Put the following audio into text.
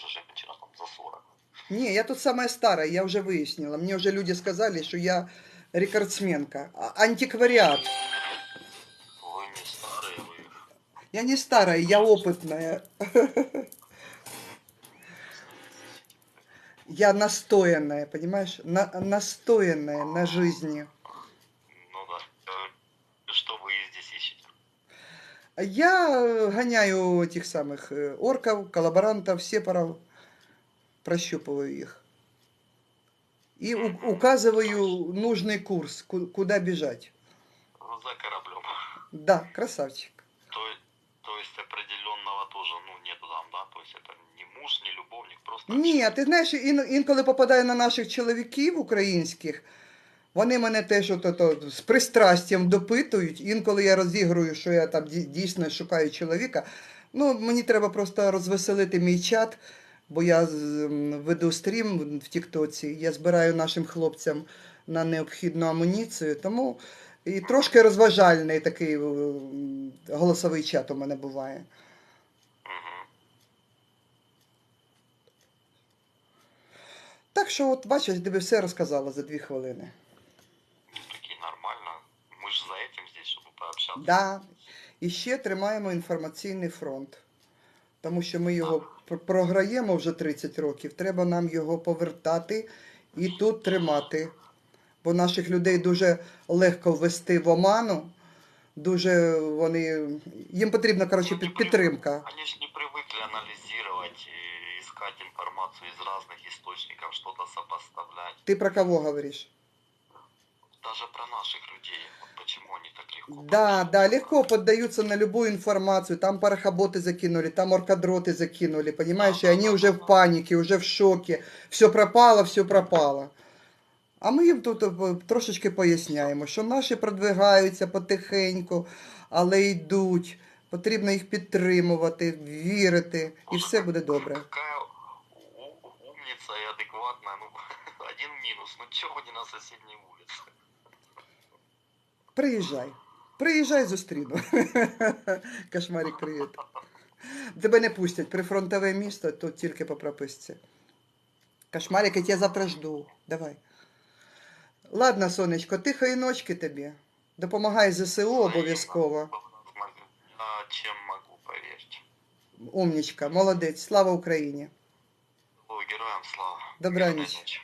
тоже женщина там за 40. Не, я тут самая старая, я уже выяснила. Мне уже люди сказали, что я рекордсменка. А- Антиквариат. Вы не старые, вы Я не старая, я опытная. Я настоянная, понимаешь? На, настоянная на жизни. Я э, гоняю этих самых э, орков, коллаборантов, сепаров, прощупываю их. И у- указываю нужный курс, ку- куда бежать. За кораблем. Да, красавчик. То, то есть определенного тоже, ну, нету там, да? То есть это не муж, не любовник, просто... Ні, ти знаєш, ін, інколи попадаю на наших чоловіків українських, вони мене теж з пристрастям допитують. Інколи я розігрую, що я там дійсно шукаю чоловіка. Ну, мені треба просто розвеселити мій чат, бо я веду стрім в Тіктоці. Я збираю нашим хлопцям на необхідну амуніцію. Тому і трошки розважальний такий голосовий чат у мене буває. Так що, от бачиш, тобі все розказала за дві хвилини. Да. І ще тримаємо інформаційний фронт. Тому що ми його пр- програємо вже 30 років. Треба нам його повертати і тут тримати. Бо наших людей дуже легко ввести в оману. Дуже вони. Їм потрібна коротше, під- підтримка. Они же не привыкли анализировать и искать информацию из разных источников, что-то. Ти про кого говориш? Даже про наших людей. Вот почему они так легко... Да, да, легко поддаются на любую информацию. Там парохоботы закинули, там оркадроты закинули, понимаешь? И они уже в панике, уже в шоке. Все пропало, все пропало. А ми їм тут е, трошечки поясняємо, що наші продвигаються потихеньку, але йдуть. Потрібно їх підтримувати, вірити, і все буде добре. Какая у- у- умница и адекватная. Ну, один минус. Ну, чего вы не на соседней улице? Приїжджай. Приїжджай зустріну. Кошмарик, привіт. Тебе не пустять. Прифронтове місто, тут тільки по прописці. Кошмарик, я тебе завтра жду. Давай. Ладно, сонечко, тихої ночки тобі. Допомагай ЗСУ обов'язково. А чем могу, поверьте. Умнічка, молодець. Слава Україні. Ой, героям слава. Добра Мирной ніч. ночи.